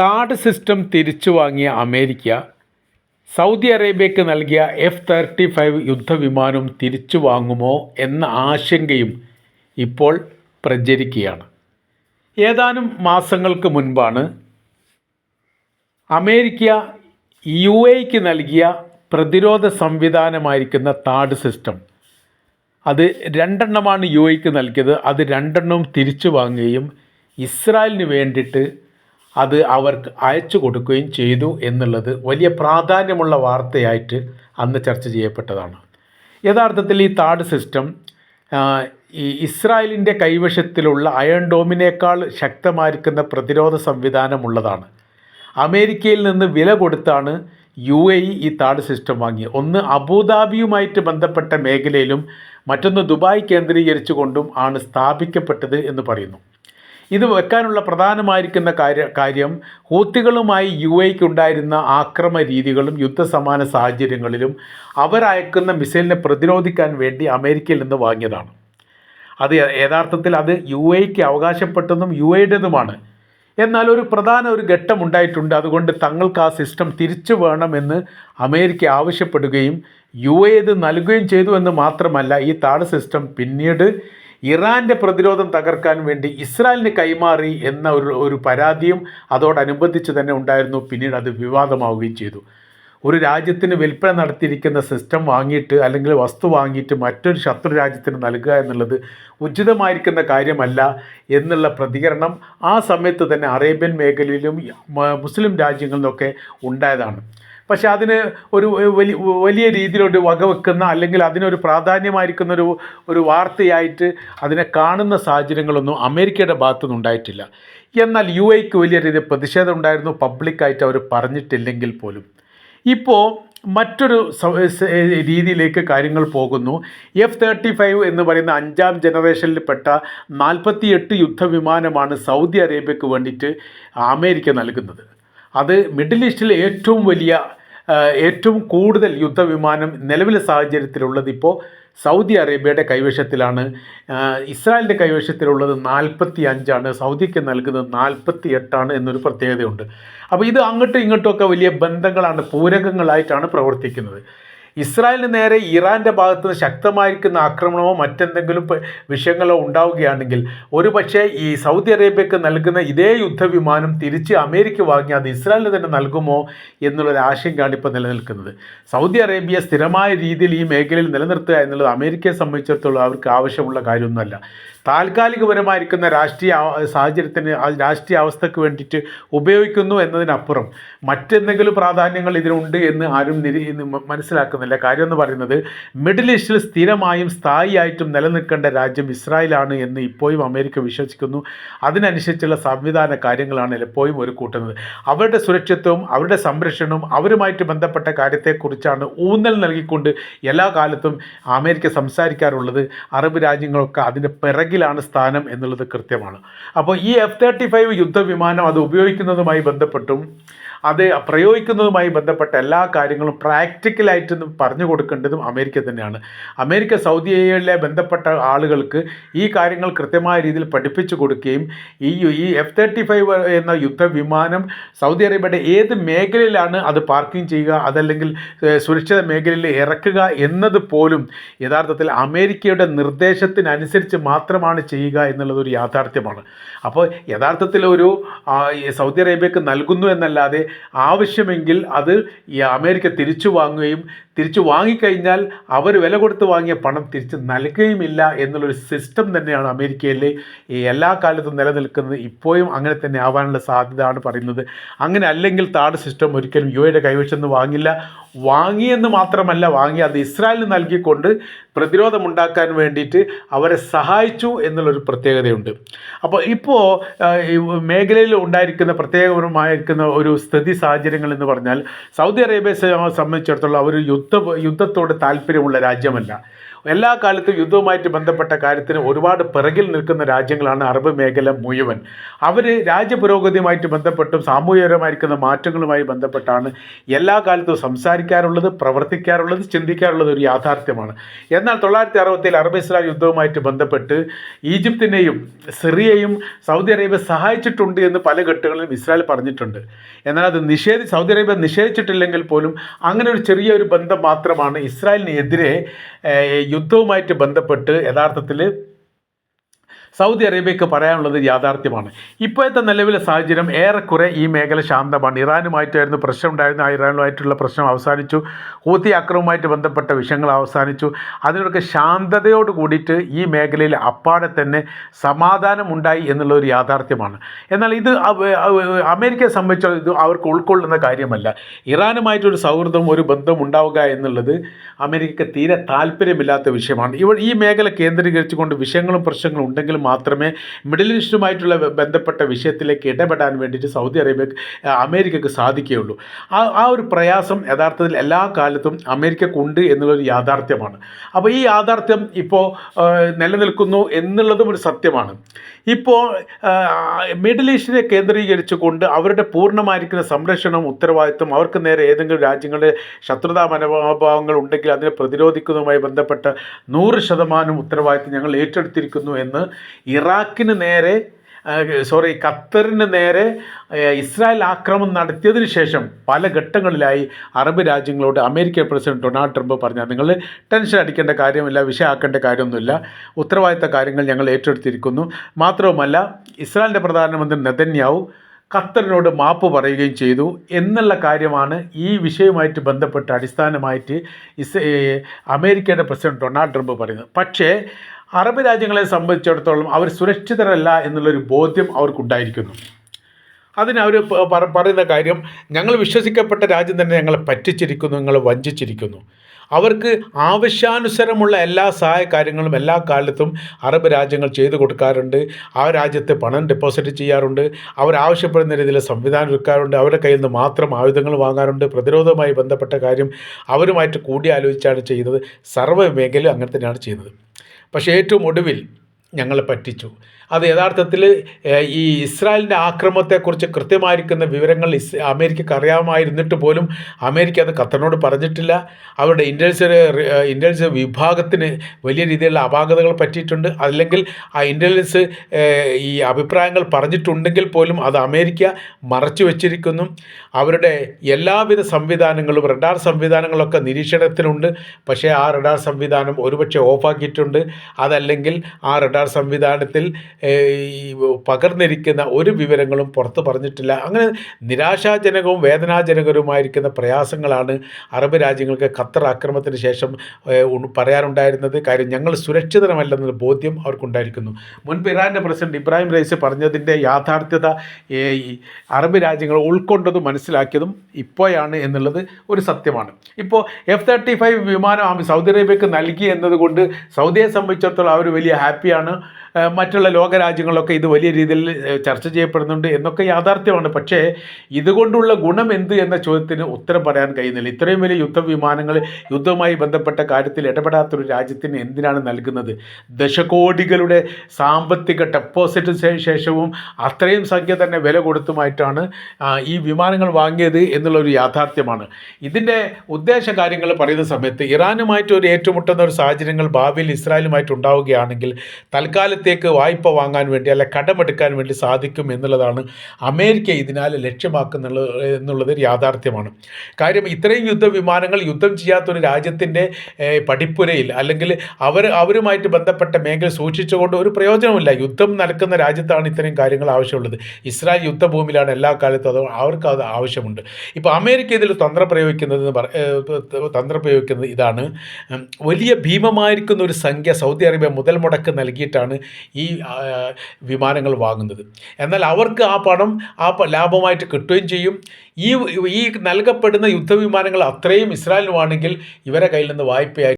താഡ് system തിരിച്ചു വാങ്ങിയ America Saudi അറേബ്യയ്ക്ക് നൽകിയ എഫ് തേർട്ടി ഫൈവ് യുദ്ധവിമാനം തിരിച്ചു വാങ്ങുമോ എന്ന ആശങ്കയും ഇപ്പോൾ പ്രചരിക്കുകയാണ്. ഏതാനും മാസങ്ങൾക്ക് മുൻപാണ് അമേരിക്ക യു എക്ക് നൽകിയ പ്രതിരോധ സംവിധാനമായിരിക്കുന്ന താഡ് സിസ്റ്റം. അത് രണ്ടെണ്ണമാണ് യു എക്ക് നൽകിയത്. അത് രണ്ടെണ്ണവും തിരിച്ചു വാങ്ങുകയും ഇസ്രായേലിന് വേണ്ടിയിട്ട് അത് അവർക്ക് അയച്ചു കൊടുക്കുകയും ചെയ്തു എന്നുള്ളത് വലിയ പ്രാധാന്യമുള്ള വാർത്തയായിട്ട് അന്ന് ചർച്ച ചെയ്യപ്പെട്ടതാണ്. യഥാർത്ഥത്തിൽ ഈ താഡ് സിസ്റ്റം ഈ ഇസ്രായേലിന്റെ കൈവശത്തിലുള്ള അയൺ ഡോമിനേക്കാൾ ശക്തമായിരിക്കുന്ന പ്രതിരോധ സംവിധാനമുള്ളതാണ് അമേരിക്കയിൽ നിന്ന് വില കൊടുത്താണ് യു എ ഇ ഈ താഡ് സിസ്റ്റം വാങ്ങിയത്. ഒന്ന് അബുദാബിയുമായിട്ട് ബന്ധപ്പെട്ട മേഖലയിലും മറ്റൊന്ന് ദുബായ് കേന്ദ്രീകരിച്ചുകൊണ്ടും ആണ് സ്ഥാപിക്കപ്പെട്ടത് എന്ന് പറയുന്നു. ഇത് വെക്കാനുള്ള പ്രധാനമായിരിക്കുന്ന കാര്യ കാര്യം ഹൂത്തികളുമായി യു എക്ക് ഉണ്ടായിരുന്ന ആക്രമ രീതികളും യുദ്ധസമാന സാഹചര്യങ്ങളിലും അവരയക്കുന്ന മിസൈലിനെ പ്രതിരോധിക്കാൻ വേണ്ടി അമേരിക്കയിൽ നിന്ന് വാങ്ങിയതാണ്. അത് യഥാർത്ഥത്തിൽ അത് യു എക്ക് അവകാശപ്പെട്ടതും യു എയുടേതുമാണ് എന്നാൽ ഒരു പ്രധാന ഒരു ഘട്ടം ഉണ്ടായിട്ടുണ്ട്. അതുകൊണ്ട് തങ്ങൾക്ക് ആ സിസ്റ്റം തിരിച്ചു വേണമെന്ന് അമേരിക്ക ആവശ്യപ്പെടുകയും യു എ ഇത് നൽകുകയും ചെയ്തു എന്ന് മാത്രമല്ല ഈ താഴ് സിസ്റ്റം പിന്നീട് ഇറാന്റെ പ്രതിരോധം തകർക്കാൻ വേണ്ടി ഇസ്രായേലിന് കൈമാറി എന്ന ഒരു ഒരു പരാതിയും അതോടനുബന്ധിച്ച് തന്നെ ഉണ്ടായിരുന്നു. പിന്നീട് അത് വിവാദമാവുകയും ചെയ്തു. ഒരു രാജ്യത്തിന് വിൽപ്പന നടത്തിയിരിക്കുന്ന സിസ്റ്റം വാങ്ങിയിട്ട് അല്ലെങ്കിൽ വസ്തു വാങ്ങിയിട്ട് മറ്റൊരു ശത്രു രാജ്യത്തിന് നൽകുക എന്നുള്ളത് ഉചിതമായിരിക്കുന്ന കാര്യമല്ല എന്നുള്ള പ്രതികരണം ആ സമയത്ത് തന്നെ അറേബ്യൻ മേഖലയിലും മുസ്ലിം രാജ്യങ്ങളിലൊക്കെ ഉണ്ടായതാണ്. പക്ഷേ അതിന് ഒരു വലിയ വലിയ രീതിയിലൊരു വകവെക്കുന്ന അല്ലെങ്കിൽ അതിനൊരു പ്രാധാന്യമായിരിക്കുന്ന ഒരു ഒരു വാർത്തയായിട്ട് അതിനെ കാണുന്ന സാഹചര്യങ്ങളൊന്നും അമേരിക്കയുടെ ഭാഗത്തുനിന്ന് ഉണ്ടായിട്ടില്ല. എന്നാൽ യു എക്ക് വലിയ രീതിയിൽ പ്രതിഷേധം ഉണ്ടായിരുന്നു. പബ്ലിക്കായിട്ട് അവർ പറഞ്ഞിട്ടില്ലെങ്കിൽ പോലും. ഇപ്പോൾ മറ്റൊരു രീതിയിലേക്ക് കാര്യങ്ങൾ പോകുന്നു. എഫ് തേർട്ടി ഫൈവ് എന്ന് പറയുന്ന അഞ്ചാം ജനറേഷനിൽപ്പെട്ട നാൽപ്പത്തിയെട്ട് യുദ്ധവിമാനമാണ് സൗദി അറേബ്യക്ക് വേണ്ടിയിട്ട് അമേരിക്ക നൽകുന്നത്. അത് മിഡിൽ ഈസ്റ്റിലെ ഏറ്റവും വലിയ ഏറ്റവും കൂടുതൽ യുദ്ധവിമാനം നിലവിലെ സാഹചര്യത്തിലുള്ളത് ഇപ്പോൾ സൗദി അറേബ്യയുടെ കൈവശത്തിലാണ്. ഇസ്രായേലിന്റെ കൈവശത്തിലുള്ളത് നാൽപ്പത്തി അഞ്ചാണ് സൗദിക്ക് നൽകുന്നത് നാൽപ്പത്തി എട്ടാണ് എന്നൊരു പ്രത്യേകതയുണ്ട്. അപ്പോൾ ഇത് അങ്ങോട്ടും ഇങ്ങോട്ടും ഒക്കെ വലിയ ബന്ധങ്ങളാണ് പൂരകങ്ങളായിട്ടാണ് പ്രവർത്തിക്കുന്നത്. ഇസ്രായേലിന് നേരെ ഇറാന്റെ ഭാഗത്ത് നിന്ന് ശക്തമായിരിക്കുന്ന ആക്രമണമോ മറ്റെന്തെങ്കിലും വിഷയങ്ങളോ ഉണ്ടാവുകയാണെങ്കിൽ ഒരു പക്ഷേ ഈ സൗദി അറേബ്യക്ക് നൽകുന്ന ഇതേ യുദ്ധവിമാനം തിരിച്ച് അമേരിക്ക വാങ്ങി അത് ഇസ്രായേലിന് തന്നെ നൽകുമോ എന്നുള്ളൊരു ആശങ്കയാണ് ഇപ്പോൾ നിലനിൽക്കുന്നത്. സൗദി അറേബ്യ സ്ഥിരമായ രീതിയിൽ ഈ മേഖലയിൽ നിലനിർത്തുക എന്നുള്ളത് അമേരിക്കയെ സംബന്ധിച്ചിടത്തോളം അവർക്ക് ആവശ്യമുള്ള കാര്യമൊന്നുമല്ല. താൽക്കാലികപരമായിരിക്കുന്ന രാഷ്ട്രീയ സാഹചര്യത്തിന് രാഷ്ട്രീയ അവസ്ഥയ്ക്ക് വേണ്ടിയിട്ട് ഉപയോഗിക്കുന്നു എന്നതിനപ്പുറം മറ്റെന്തെങ്കിലും പ്രാധാന്യങ്ങൾ ഇതിനുണ്ട് എന്ന് ആരും നിരീ ഇന്ന് മനസ്സിലാക്കുന്നില്ല കാര്യം എന്ന് പറയുന്നത് മിഡിൽ ഈസ്റ്റിൽ സ്ഥിരമായും സ്ഥായിയായിട്ടും നിലനിൽക്കേണ്ട രാജ്യം ഇസ്രായേലാണ് എന്ന് ഇപ്പോഴും അമേരിക്ക വിശ്വസിക്കുന്നു. അതിനനുസരിച്ചുള്ള സംവിധാന കാര്യങ്ങളാണ് എപ്പോഴും ഒരു കൂട്ടുന്നത്. അവരുടെ സുരക്ഷിത്വവും അവരുടെ സംരക്ഷണവും അവരുമായിട്ട് ബന്ധപ്പെട്ട കാര്യത്തെക്കുറിച്ചാണ് ഊന്നൽ നൽകിക്കൊണ്ട് എല്ലാ കാലത്തും അമേരിക്ക സംസാരിക്കാറുള്ളത്. അറബ് രാജ്യങ്ങളൊക്കെ അതിന്റെ പിറകിലാണ് സ്ഥാനം എന്നുള്ളത് കൃത്യമാണ്. അപ്പോൾ ഈ എഫ് തേർട്ടി ഫൈവ് യുദ്ധവിമാനം അത് ഉപയോഗിക്കുന്നതുമായി ബന്ധപ്പെട്ടും അത് പ്രയോഗിക്കുന്നതുമായി ബന്ധപ്പെട്ട എല്ലാ കാര്യങ്ങളും പ്രാക്ടിക്കലായിട്ട് പറഞ്ഞു കൊടുക്കേണ്ടതും അമേരിക്ക തന്നെയാണ്. അമേരിക്ക സൗദിയിലെ ബന്ധപ്പെട്ട ആളുകൾക്ക് ഈ കാര്യങ്ങൾ കൃത്യമായ രീതിയിൽ പഠിപ്പിച്ചു കൊടുക്കുകയും ഈ ഈ എഫ് തേർട്ടി ഫൈവ് എന്ന യുദ്ധവിമാനം സൗദി അറേബ്യയുടെ ഏത് മേഖലയിലാണ് അത് പാർക്കിംഗ് ചെയ്യുക അതല്ലെങ്കിൽ സുരക്ഷിത മേഖലയിൽ ഇറക്കുക എന്നത് പോലും യഥാർത്ഥത്തിൽ അമേരിക്കയുടെ നിർദ്ദേശത്തിനനുസരിച്ച് മാത്രമാണ് ചെയ്യുക എന്നുള്ളത് ഒരു യാഥാർത്ഥ്യമാണ്. അപ്പോൾ യഥാർത്ഥത്തിൽ ഒരു സൗദി അറേബ്യക്ക് നൽകുന്നു എന്നല്ലാതെ ആവശ്യമെങ്കിൽ അത് അമേരിക്ക തിരിച്ചു വാങ്ങുകയും തിരിച്ചു വാങ്ങിക്കഴിഞ്ഞാൽ അവർ വില കൊടുത്ത് വാങ്ങിയ പണം തിരിച്ച് നൽകുകയുമില്ല എന്നുള്ളൊരു സിസ്റ്റം തന്നെയാണ് അമേരിക്കയിലെ ഈ എല്ലാ കാലത്തും നിലനിൽക്കുന്നത്. ഇപ്പോഴും അങ്ങനെ തന്നെ ആവാനുള്ള സാധ്യതയാണ് പറയുന്നത്. അങ്ങനെ അല്ലെങ്കിൽ താട് സിസ്റ്റം ഒരിക്കലും യു എയുടെ കൈവശം വാങ്ങില്ല. വാങ്ങിയെന്ന് മാത്രമല്ല വാങ്ങി അത് ഇസ്രായേലിന് നൽകിക്കൊണ്ട് പ്രതിരോധമുണ്ടാക്കാൻ വേണ്ടിയിട്ട് അവരെ സഹായിച്ചു എന്നുള്ളൊരു പ്രത്യേകതയുണ്ട്. അപ്പോൾ ഇപ്പോൾ മേഖലയിൽ ഉണ്ടായിരിക്കുന്ന പ്രത്യേകപരമായിരിക്കുന്ന ഒരു സ്ഥിതി സാഹചര്യങ്ങൾ എന്ന് പറഞ്ഞാൽ സൗദി അറേബ്യയെ സ- സംബന്ധിച്ചിടത്തോളം അവർ യുദ്ധ യുദ്ധത്തോട് താല്പര്യമുള്ള രാജ്യമല്ല. എല്ലാ കാലത്തും യുദ്ധവുമായിട്ട് ബന്ധപ്പെട്ട കാര്യത്തിന് ഒരുപാട് പിറകിൽ നിൽക്കുന്ന രാജ്യങ്ങളാണ് അറബ് മേഖല മുഴുവൻ. അവർ രാജ്യപുരോഗതിയുമായിട്ട് ബന്ധപ്പെട്ടും സാമൂഹികപരമായിരിക്കുന്ന മാറ്റങ്ങളുമായി ബന്ധപ്പെട്ടാണ് എല്ലാ കാലത്തും സംസാരിക്കാറുള്ളത് പ്രവർത്തിക്കാറുള്ളത് ചിന്തിക്കാറുള്ളത് ഒരു യാഥാർത്ഥ്യമാണ്. എന്നാൽ തൊള്ളായിരത്തി അറുപത്തിൽ അറബ് ഇസ്ലാം യുദ്ധവുമായിട്ട് ബന്ധപ്പെട്ട് ഈജിപ്തിനെയും സിറിയയും സൗദി അറേബ്യ സഹായിച്ചിട്ടുണ്ട് എന്ന് പല ഘട്ടങ്ങളിലും ഇസ്രായേൽ പറഞ്ഞിട്ടുണ്ട്. എന്നാൽ അത് നിഷേധി സൗദി അറേബ്യ നിഷേധിച്ചിട്ടില്ലെങ്കിൽ പോലും അങ്ങനെ ഒരു ചെറിയ ഒരു ബന്ധം മാത്രമാണ് ഇസ്രായേലിനെതിരെ യുദ്ധവുമായിട്ട് ബന്ധപ്പെട്ട് യഥാർത്ഥത്തിൽ സൗദി അറേബ്യക്ക് പറയാനുള്ളത് യാഥാർത്ഥ്യമാണ്. ഇപ്പോഴത്തെ നിലവിലെ സാഹചര്യം ഏറെക്കുറെ ഈ മേഖല ശാന്തമാണ്. ഇറാനുമായിട്ടായിരുന്നു പ്രശ്നം ഉണ്ടായിരുന്നു ആ ഇറാനുമായിട്ടുള്ള പ്രശ്നം അവസാനിച്ചു. ഹൂത്തി അക്രമവുമായിട്ട് ബന്ധപ്പെട്ട വിഷയങ്ങൾ അവസാനിച്ചു. അതിനൊക്കെ ശാന്തതയോട് കൂടിയിട്ട് ഈ മേഖലയിൽ അപ്പാടെ തന്നെ സമാധാനമുണ്ടായി എന്നുള്ള ഒരു യാഥാർത്ഥ്യമാണ്. എന്നാൽ ഇത് അമേരിക്കയെ സംബന്ധിച്ചിടത്തോളം ഇത് അവർക്ക് ഉൾക്കൊള്ളുന്ന കാര്യമല്ല. ഇറാനുമായിട്ടൊരു സൗഹൃദം ഒരു ബന്ധം ഉണ്ടാവുക എന്നുള്ളത് അമേരിക്കയ്ക്ക് തീരെ താല്പര്യമില്ലാത്ത വിഷയമാണ്. ഇവ ഈ മേഖല കേന്ദ്രീകരിച്ചുകൊണ്ട് വിഷയങ്ങളും പ്രശ്നങ്ങളും ഉണ്ടെങ്കിൽ മാത്രമേ മിഡിൽ ഈസ്റ്റുമായിട്ടുള്ള ബന്ധപ്പെട്ട വിഷയത്തിലേക്ക് ഇടപെടാൻ വേണ്ടിയിട്ട് സൗദി അറേബ്യ അമേരിക്കക്ക് സാധിക്കുകയുള്ളൂ. ആ ആ ഒരു പ്രയാസം യഥാർത്ഥത്തിൽ എല്ലാ കാലത്തും അമേരിക്കക്കുണ്ട് എന്നുള്ളൊരു യാഥാർത്ഥ്യമാണ്. അപ്പോൾ ഈ യാഥാർത്ഥ്യം ഇപ്പോൾ നിലനിൽക്കുന്നു എന്നുള്ളതും ഒരു സത്യമാണ്. ഇപ്പോൾ മിഡിൽ ഈസ്റ്റിനെ കേന്ദ്രീകരിച്ചുകൊണ്ട് അവരുടെ പൂർണമായിരിക്കുന്ന സംരക്ഷണവും ഉത്തരവാദിത്വം അവർക്ക് നേരെ ഏതെങ്കിലും രാജ്യങ്ങളുടെ ശത്രുതാ മനോഭാവങ്ങൾ ഉണ്ടെങ്കിൽ അതിനെ പ്രതിരോധിക്കുന്നതുമായി ബന്ധപ്പെട്ട നൂറ് ശതമാനം ഉത്തരവാദിത്വം ഞങ്ങൾ ഏറ്റെടുത്തിരിക്കുന്നു എന്ന് ഇറാഖിന് നേരെ സോറി ഖത്തറിന് നേരെ ഇസ്രായേൽ ആക്രമം നടത്തിയതിന് ശേഷം പല ഘട്ടങ്ങളിലായി അറബ് രാജ്യങ്ങളോട് അമേരിക്കൻ പ്രസിഡന്റ് ഡൊണാൾഡ് ട്രംപ് പറഞ്ഞാൽ നിങ്ങൾ ടെൻഷൻ അടിക്കേണ്ട കാര്യമില്ല വിഷയമാക്കേണ്ട കാര്യമൊന്നുമില്ല. ഉത്തരവാദിത്ത കാര്യങ്ങൾ ഞങ്ങൾ ഏറ്റെടുത്തിരിക്കുന്നു. മാത്രവുമല്ല ഇസ്രായേലിന്റെ പ്രധാനമന്ത്രി നെതന്യാവു ഖത്തറിനോട് മാപ്പ് പറയുകയും ചെയ്തു. എന്നുള്ള കാര്യമാണ് ഈ വിഷയവുമായിട്ട് ബന്ധപ്പെട്ട് അടിസ്ഥാനമായിട്ട് ഇസ് അമേരിക്കയുടെ പ്രസിഡന്റ് ഡൊണാൾഡ് ട്രംപ് പറയുന്നത്. പക്ഷേ അറബ് രാജ്യങ്ങളെ സംബന്ധിച്ചിടത്തോളം അവർ സുരക്ഷിതരല്ല എന്നുള്ളൊരു ബോധ്യം അവർക്കുണ്ടായിരിക്കുന്നു. അതിന് അവർ പറയുന്ന കാര്യം ഞങ്ങൾ വിശ്വസിക്കപ്പെട്ട രാജ്യം തന്നെ ഞങ്ങളെ പറ്റിച്ചിരിക്കുന്നു ഞങ്ങളെ വഞ്ചിച്ചിരിക്കുന്നു. അവർക്ക് ആവശ്യാനുസരമുള്ള എല്ലാ സഹായ കാര്യങ്ങളും എല്ലാ കാലത്തും അറബ് രാജ്യങ്ങൾ ചെയ്തു കൊടുക്കാറുണ്ട്. ആ രാജ്യത്ത് പണം ഡെപ്പോസിറ്റ് ചെയ്യാറുണ്ട്. അവർ ആവശ്യപ്പെടുന്ന രീതിയിൽ സംവിധാനം ഒരുക്കാറുണ്ട്. അവരുടെ കയ്യിൽ നിന്ന് മാത്രം ആയുധങ്ങൾ വാങ്ങാറുണ്ട്. പ്രതിരോധവുമായി ബന്ധപ്പെട്ട കാര്യം അവരുമായിട്ട് കൂടിയാലോചിച്ചാണ് ചെയ്യുന്നത്. സർവ മേഖലയും അങ്ങനെ തന്നെയാണ് ചെയ്യുന്നത്. പക്ഷേ ഏറ്റവും ഒടുവിൽ ഞങ്ങളെ പറ്റിച്ചു. അത് യഥാർത്ഥത്തിൽ ഈ ഇസ്രായേലിന്റെ ആക്രമണത്തെക്കുറിച്ച് കൃത്യമായിരിക്കുന്ന വിവരങ്ങൾ ഇസ് അമേരിക്കക്ക് അറിയാമായിരുന്നിട്ട് പോലും അമേരിക്ക അത് ഖത്തറിനോട് പറഞ്ഞിട്ടില്ല. അവരുടെ ഇന്റലിജൻസ് ഇന്റലിജൻസ് വിഭാഗത്തിന് വലിയ രീതിയിലുള്ള അപാകതകൾ പറ്റിയിട്ടുണ്ട്. അല്ലെങ്കിൽ ആ ഇന്റലിജൻസ് ഈ അഭിപ്രായങ്ങൾ പറഞ്ഞിട്ടുണ്ടെങ്കിൽ പോലും അത് അമേരിക്ക മറച്ചു വച്ചിരിക്കുന്നു. അവരുടെ എല്ലാവിധ സംവിധാനങ്ങളും റഡാർ സംവിധാനങ്ങളൊക്കെ നിരീക്ഷണത്തിലുണ്ട്. പക്ഷേ ആ റഡാർ സംവിധാനം ഒരുപക്ഷെ ഓഫാക്കിയിട്ടുണ്ട്. അതല്ലെങ്കിൽ ആ റഡാർ സംവിധാനത്തിൽ ഈ പകർന്നിരിക്കുന്ന ഒരു വിവരങ്ങളും പുറത്ത് പറഞ്ഞിട്ടില്ല. അങ്ങനെ നിരാശാജനകവും വേദനാജനകരവുമായിരിക്കുന്ന പ്രയാസങ്ങളാണ് അറബ് രാജ്യങ്ങൾക്ക് ഖത്തർ ആക്രമണത്തിന് ശേഷം പറയാനുണ്ടായിരുന്നത് കാര്യം ഞങ്ങൾ സുരക്ഷിതരമല്ലെന്ന ബോധ്യം അവർക്കുണ്ടായിരിക്കുന്നു. മുൻപ് ഇറാന്റെ പ്രസിഡന്റ് ഇബ്രാഹിം റൈസ് പറഞ്ഞതിന്റെ യാഥാർത്ഥ്യത അറബ് രാജ്യങ്ങൾ ഉൾക്കൊണ്ടതും മനസ്സിലാക്കിയതും ഇപ്പോഴാണ് എന്നുള്ളത് ഒരു സത്യമാണ്. ഇപ്പോൾ എഫ് തേർട്ടി ഫൈവ് വിമാനം സൗദി അറേബ്യക്ക് നൽകി എന്നതുകൊണ്ട് സൗദിയെ സംബന്ധിച്ചിടത്തോളം അവർ വലിയ ഹാപ്പിയാണ്. മറ്റുള്ള ലോകരാജ്യങ്ങളിലൊക്കെ ഇത് വലിയ രീതിയിൽ ചർച്ച ചെയ്യപ്പെടുന്നുണ്ട് എന്നൊക്കെ യാഥാർത്ഥ്യമാണ്. പക്ഷേ ഇതുകൊണ്ടുള്ള ഗുണം എന്ത് എന്ന ചോദ്യത്തിന് ഉത്തരം പറയാൻ കഴിയുന്നില്ല. ഇത്രയും വലിയ യുദ്ധവിമാനങ്ങൾ യുദ്ധവുമായി ബന്ധപ്പെട്ട കാര്യത്തിൽ ഇടപെടാത്തൊരു രാജ്യത്തിന് എന്തിനാണ് നൽകുന്നത്? ദശകോടികളുടെ സാമ്പത്തിക ഡെപ്പോസിറ്റ് ശേഷവും അത്രയും സംഖ്യ തന്നെ വില കൊടുത്തുമായിട്ടാണ് ഈ വിമാനങ്ങൾ വാങ്ങിയത് എന്നുള്ളൊരു യാഥാർത്ഥ്യമാണ്. ഇതിന്റെ ഉദ്ദേശ കാര്യങ്ങൾ പറയുന്ന സമയത്ത് ഇറാനുമായിട്ട് ഒരു ഏറ്റുമുട്ടുന്ന ഒരു സാഹചര്യങ്ങൾ ഭാവിയിൽ ഇസ്രായേലുമായിട്ട് ഉണ്ടാവുകയാണെങ്കിൽ തൽക്കാലത്തേക്ക് വായ്പ വാങ്ങാൻ വേണ്ടി അല്ലെ കടമെടുക്കാൻ വേണ്ടി സാധിക്കും എന്നുള്ളതാണ് അമേരിക്ക ഇതിനാൽ ലക്ഷ്യമാക്കുന്നുള്ള എന്നുള്ളത് യാഥാർത്ഥ്യമാണ്. കാര്യം ഇത്രയും യുദ്ധവിമാനങ്ങൾ യുദ്ധം ചെയ്യാത്തൊരു രാജ്യത്തിന്റെ പഠിപ്പുരയിൽ അല്ലെങ്കിൽ അവർ അവരുമായിട്ട് ബന്ധപ്പെട്ട മേഖല സൂക്ഷിച്ചുകൊണ്ട് ഒരു പ്രയോജനമില്ല യുദ്ധം നടക്കുന്ന രാജ്യത്താണ് ഇത്രയും കാര്യങ്ങൾ ആവശ്യമുള്ളത്. ഇസ്രായേൽ യുദ്ധഭൂമിയിലാണ് എല്ലാ കാലത്തും അത് അവർക്ക് അത് ആവശ്യമുണ്ട്. ഇപ്പോൾ അമേരിക്ക ഇതിൽ തന്ത്രം പ്രയോഗിക്കുന്നത് തന്ത്രം പ്രയോഗിക്കുന്നത് ഇതാണ്. വലിയ ഭീമമായിരിക്കുന്ന ഒരു സംഖ്യ സൗദി അറേബ്യ മുതൽ മുടക്ക് നൽകിയിട്ടാണ് ഈ വിമാനങ്ങൾ വാങ്ങുന്നത്. എന്നാൽ അവർക്ക് ആ പണം ആ ലാഭമായിട്ട് കിട്ടുകയും ചെയ്യും. ഈ ഈ നൽകപ്പെടുന്ന യുദ്ധവിമാനങ്ങൾ അത്രയും ഇസ്രായേലിനുമാണെങ്കിൽ ഇവരെ കയ്യിൽ നിന്ന് വായ്പയായി